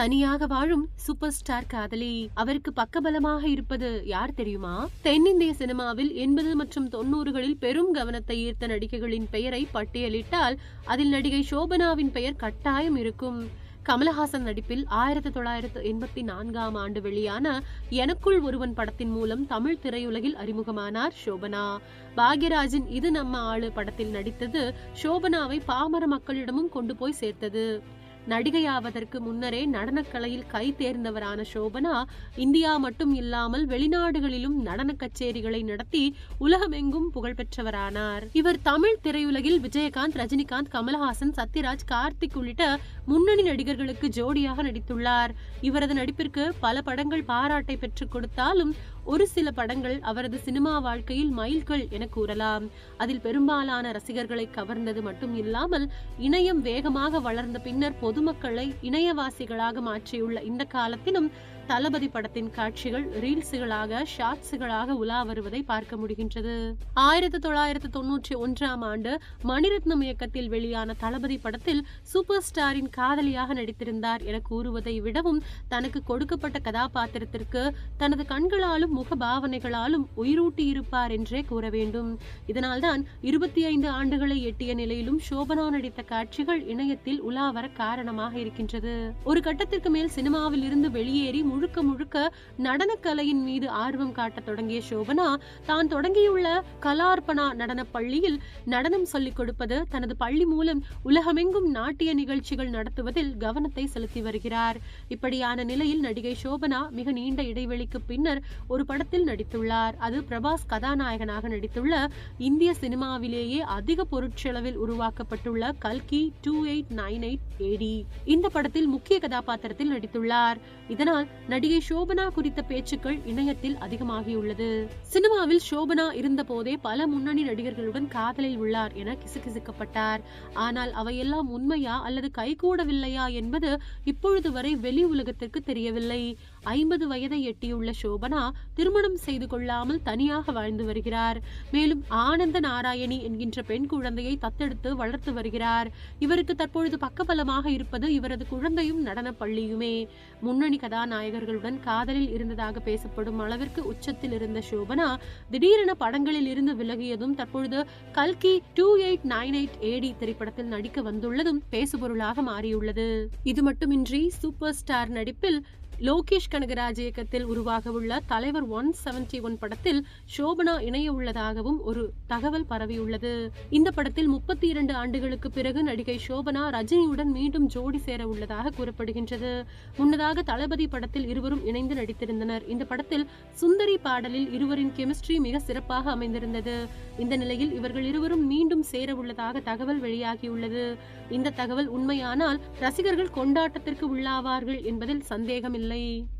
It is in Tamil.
தனியாக வாழும் சூப்பர் ஸ்டார் காதலி. அவருக்கு பக்கபலமாக இருப்பது யார் தெரியுமா? தென்னிந்திய சினிமாவில் எண்பது மற்றும் தொண்ணூறுகளில் பெரும் கவனத்தை ஈர்த்த நடிகைகளின் பெயரை பட்டியலிட்டால் அதில் நடிகை சோபனாவின் பெயர் கட்டாயம் இருக்கும். கமலஹாசன் நடிப்பில் ஆயிரத்தி தொள்ளாயிரத்து எண்பத்தி நான்காம் ஆண்டு வெளியான எனக்குள் ஒருவன் படத்தின் மூலம் தமிழ் திரையுலகில் அறிமுகமானார் சோபனா பாக்யராஜின் இது நம்ம ஆளு படத்தில் நடித்தது சோபனாவை பாமர மக்களிடமும் கொண்டு போய் சேர்த்தது. நடிகையாவதற்கு முன்னரே நடனக்கலையில் கை தேர்ந்தவரான சோபனா இந்தியா மட்டும் இல்லாமல் வெளிநாடுகளிலும் நடன கச்சேரிகளை நடத்தி உலகமெங்கும் புகழ்பெற்றவரானார். இவர் தமிழ் திரையுலகில் விஜயகாந்த் ரஜினிகாந்த் கமல்ஹாசன் சத்யராஜ் கார்த்திக் உள்ளிட்ட முன்னணி நடிகர்களுக்கு ஜோடியாக நடித்துள்ளார். இவரது நடிப்பிற்கு பல படங்கள் பாராட்டை பெற்றுக் கொடுத்தாலும் ஒரு சில படங்கள் அவரது சினிமா வாழ்க்கையில் மைல்கள் என கூறலாம். அதில் பெரும்பாலான ரசிகர்களை கவர்ந்தது மட்டும் இல்லாமல் இணையம் வேகமாக வளர்ந்த பின்னர் பொதுமக்களை இணையவாசிகளாக மாற்றியுள்ள இந்த காலத்திலும் தளபதி படத்தின் காட்சிகள் ரீல்ஸுகளாக ஷார்ட்ஸுகளாக உலா வருவதை பார்க்க முடிகின்றது. ஆயிரத்தி தொள்ளாயிரத்தி தொன்னூற்றி ஒன்றாம் ஆண்டு மணிரத்னம் இயக்கத்தில் வெளியான தளபதி படத்தில் சூப்பர் ஸ்டாரின் காதலியாக நடித்திருந்தார் என கூறுவதை விடவும் தனக்கு கொடுக்கப்பட்ட கதாபாத்திரத்திற்கு தனது கண்களாலும் முக பாவனைகளாலும் உயிரூட்டி இருப்பார் என்றே கூற வேண்டும். இதனால்தான் இருபத்தி ஐந்து ஆண்டுகளை எட்டிய நிலையிலும் சோபனா நடித்த காட்சிகள் இணையத்தில் உலா வர காரணமாக இருக்கின்றது. ஒரு கட்டத்திற்கு மேல் சினிமாவில் இருந்து வெளியேறி முழுக்க முழுக்க நடனக்கலையின் மீது ஆர்வம் காட்டத் தொடங்கிய சோபனா தான் தொடங்கியுள்ள கலார்பனா நடன பள்ளியில் நடனம் சொல்லிக் கொடுப்பது தனது பள்ளி மூலம் உலகமெங்கும் நாட்டிய நிகழ்ச்சிகள் நடத்துவதில் கவனத்தை செலுத்தி வருகிறார். இப்படியான நிலையில் நடிகை சோபனா மிக நீண்ட இடைவெளிக்கு பின்னர் ஒரு படத்தில் நடித்துள்ளார். அது பிரபாஸ் கதாநாயகனாக நடித்துள்ள இந்திய சினிமாவிலேயே அதிக பொருட்செலவில் உருவாக்கப்பட்டுள்ள கல்கி two eight nine eight AD. இந்த படத்தில் முக்கிய கதாபாத்திரத்தில் நடித்துள்ளார். இதனால் நடிகை சோபனா குறித்த பேச்சுக்கள் இணையத்தில் அதிகமாகியுள்ளது. சினிமாவில் சோபனா இருந்த போதே பல முன்னணி நடிகர்களுடன் காதலில் உள்ளார் என கிசுகிசுக்கப்பட்டார். ஆனால் அவையெல்லாம் உண்மையா அல்லது கைகூடவில்லையா என்பது இப்பொழுது வரை வெளி உலகத்திற்கு தெரியவில்லை. ஐம்பது வயதை எட்டியுள்ள சோபனா திருமணம் செய்து கொள்ளாமல் தனியாக வாழ்ந்து வருகிறார். மேலும் ஆனந்த நாராயணி என்கின்ற பெண் குழந்தையை தத்தெடுத்து வளர்த்து வருகிறார். இவருக்கு தற்பொழுது பக்கபலமாக இருப்பது இவரது குழந்தையும் நடன பள்ளியுமே. முன்னணி கதாநாயகர்களுடன் காதலில் இருந்ததாக பேசப்படும் அளவிற்கு உச்சத்தில் இருந்த சோபனா திடீரென படங்களில் இருந்து விலகியதும் தற்பொழுது கல்கி two eight nine eight AD திரைப்படத்தில் நடிக்க வந்துள்ளதும் பேசுபொருளாக மாறியுள்ளது. இது மட்டுமின்றி சூப்பர் ஸ்டார் நடிப்பில் லோகேஷ் கனகராஜ் இயக்கத்தில் உருவாகவுள்ள தலைவர் ஒன் செவன்டி ஒன் படத்தில் சோபனா இணைய உள்ளதாகவும் ஒரு தகவல் பரவியுள்ளது. இந்த படத்தில் முப்பத்தி இரண்டு ஆண்டுகளுக்கு பிறகு நடிகை சோபனா ரஜினியுடன் மீண்டும் ஜோடி சேர உள்ளதாக கூறப்படுகின்றது. முன்னதாக தளபதி படத்தில் இருவரும் இணைந்து நடித்திருந்தனர். இந்த படத்தில் சுந்தரி பாடலில் இருவரின் கெமிஸ்ட்ரி மிக சிறப்பாக அமைந்திருந்தது. இந்த நிலையில் இவர்கள் இருவரும் மீண்டும் சேர உள்ளதாக தகவல் வெளியாகியுள்ளது. இந்த தகவல் உண்மையானால் ரசிகர்கள் கொண்டாட்டத்திற்கு உள்ளாவார்கள் என்பதில் சந்தேகமில்லை. family